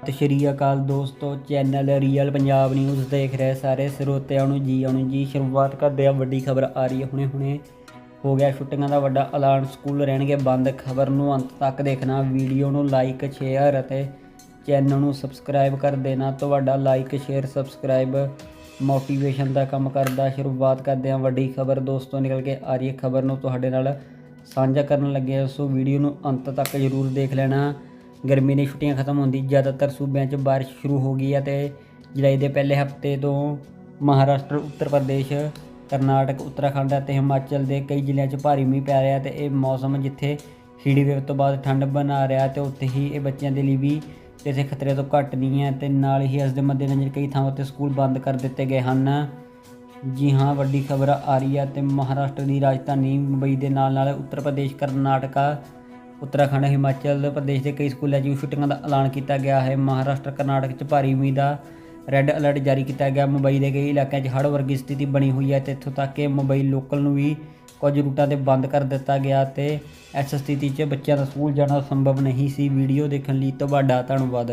ਸਤਿ ਸ਼੍ਰੀ ਅਕਾਲ ਦੋਸਤੋ channel real Punjab news ਦੇਖ ਰਹੇ ਸਾਰੇ ਸਰੋਤਿਆਂ ਨੂੰ ਜੀ ਆਉਣੀ ਜੀ, ਸ਼ੁਰੂਆਤ ਕਰਦੇ ਆ ਵੱਡੀ ਖਬਰ ਆ ਰਹੀ ਹੈ ਹੁਣੇ ਹੁਣੇ। ਹੋ ਗਿਆ ਛੁੱਟੀਆਂ ਦਾ ਵੱਡਾ ਐਲਾਨ, ਸਕੂਲ ਰਹਿਣਗੇ ਬੰਦ, ਖਬਰ ਨੂੰ ਅੰਤ ਤੱਕ ਦੇਖਣਾ, ਵੀਡੀਓ ਨੂੰ ਲਾਈਕ ਸ਼ੇਅਰ ਅਤੇ ਚੈਨਲ ਨੂੰ ਸਬਸਕ੍ਰਾਈਬ ਕਰ ਦੇਣਾ। ਤੁਹਾਡਾ ਲਾਈਕ ਸ਼ੇਅਰ ਸਬਸਕ੍ਰਾਈਬ ਮੋਟੀਵੇਸ਼ਨ ਦਾ ਕੰਮ ਕਰਦਾ, ਸ਼ੁਰੂਆਤ ਕਰਦੇ ਹਾਂ, ਵੱਡੀ ਖਬਰ ਦੋਸਤੋ, ਨਿਕਲ ਕੇ ਆ ਰਹੀ ਹੈ ਖਬਰ ਨੂੰ ਤੁਹਾਡੇ ਨਾਲ ਸਾਂਝਾ ਕਰਨ ਲੱਗੇ ਹਾਂ। ਸੋ ਵੀਡੀਓ ਨੂੰ ਅੰਤ ਤੱਕ ਜ਼ਰੂਰ ਦੇਖ ਲੈਣਾ। ਗਰਮੀ ਦੀਆਂ ਛੁੱਟੀਆਂ ਖਤਮ ਹੁੰਦੀ, ਜ਼ਿਆਦਾਤਰ ਸੂਬਿਆਂ 'ਚ ਬਾਰਿਸ਼ ਸ਼ੁਰੂ ਹੋ ਗਈ ਹੈ ਤੇ ਜੁਲਾਈ ਦੇ ਪਹਿਲੇ ਹਫ਼ਤੇ ਤੋਂ ਮਹਾਰਾਸ਼ਟਰ, ਉੱਤਰ ਪ੍ਰਦੇਸ਼, ਕਰਨਾਟਕ, ਉੱਤਰਾਖੰਡ ਅਤੇ ਹਿਮਾਚਲ ਦੇ ਕਈ ਜ਼ਿਲ੍ਹਿਆਂ 'ਚ ਭਾਰੀ ਮੀਂਹ ਪੈ ਰਿਹਾ ਤੇ ਇਹ ਮੌਸਮ ਜਿੱਥੇ ਹੀਟ ਵੇਵ ਤੋਂ ਬਾਅਦ ਠੰਡ ਬਣਾ ਰਿਹਾ ਤੇ ਉੱਥੇ ਹੀ ਇਹ ਬੱਚਿਆਂ ਦੇ ਲਈ ਵੀ ਕਿਸੇ ਖਤਰੇ ਤੋਂ ਘੱਟ ਨਹੀਂ ਹੈ ਤੇ ਨਾਲ ਹੀ ਇਸ ਦੇ ਮੱਦੇਨਜ਼ਰ ਕਈ ਥਾਵਾਂ ਤੇ ਸਕੂਲ ਬੰਦ ਕਰ ਦਿੱਤੇ ਗਏ ਹਨ। ਜੀ ਹਾਂ, ਵੱਡੀ ਖਬਰ ਆ ਰਹੀ ਹੈ ਤੇ ਮਹਾਰਾਸ਼ਟਰ ਦੀ ਰਾਜਧਾਨੀ ਮੁੰਬਈ ਦੇ ਨਾਲ ਨਾਲ ਉੱਤਰ ਪ੍ਰਦੇਸ਼, ਕਰਨਾਟਕਾ ਉੱਤਰਾਖੰਡ, ਹਿਮਾਚਲ ਪ੍ਰਦੇਸ਼ ਦੇ ਕਈ ਸਕੂਲਾਂ 'ਚ ਵੀ ਛੁੱਟੀਆਂ ਦਾ ਐਲਾਨ ਕੀਤਾ ਗਿਆ ਹੈ। ਮਹਾਰਾਸ਼ਟਰ, ਕਰਨਾਟਕ 'ਚ ਭਾਰੀ ਮੀਂਹ ਦਾ ਰੈੱਡ ਅਲਰਟ ਜਾਰੀ ਕੀਤਾ ਗਿਆ। ਮੁੰਬਈ ਦੇ ਕਈ ਇਲਾਕਿਆਂ 'ਚ ਹੜ੍ਹ ਵਰਗੀ ਸਥਿਤੀ ਬਣੀ ਹੋਈ ਹੈ ਤੇ ਇੱਥੋਂ ਤੱਕ ਕਿ ਮੁੰਬਈ ਲੋਕਲ ਨੂੰ ਵੀ ਕੁਝ ਰੂਟਾਂ ਤੇ ਬੰਦ ਕਰ ਦਿੱਤਾ ਗਿਆ ਤੇ ਇਸ ਸਥਿਤੀ 'ਚ ਬੱਚਿਆਂ ਦਾ ਸਕੂਲ ਜਾਣਾ ਸੰਭਵ ਨਹੀਂ ਸੀ। ਵੀਡੀਓ ਦੇਖਣ ਲਈ ਤੁਹਾਡਾ ਧੰਨਵਾਦ।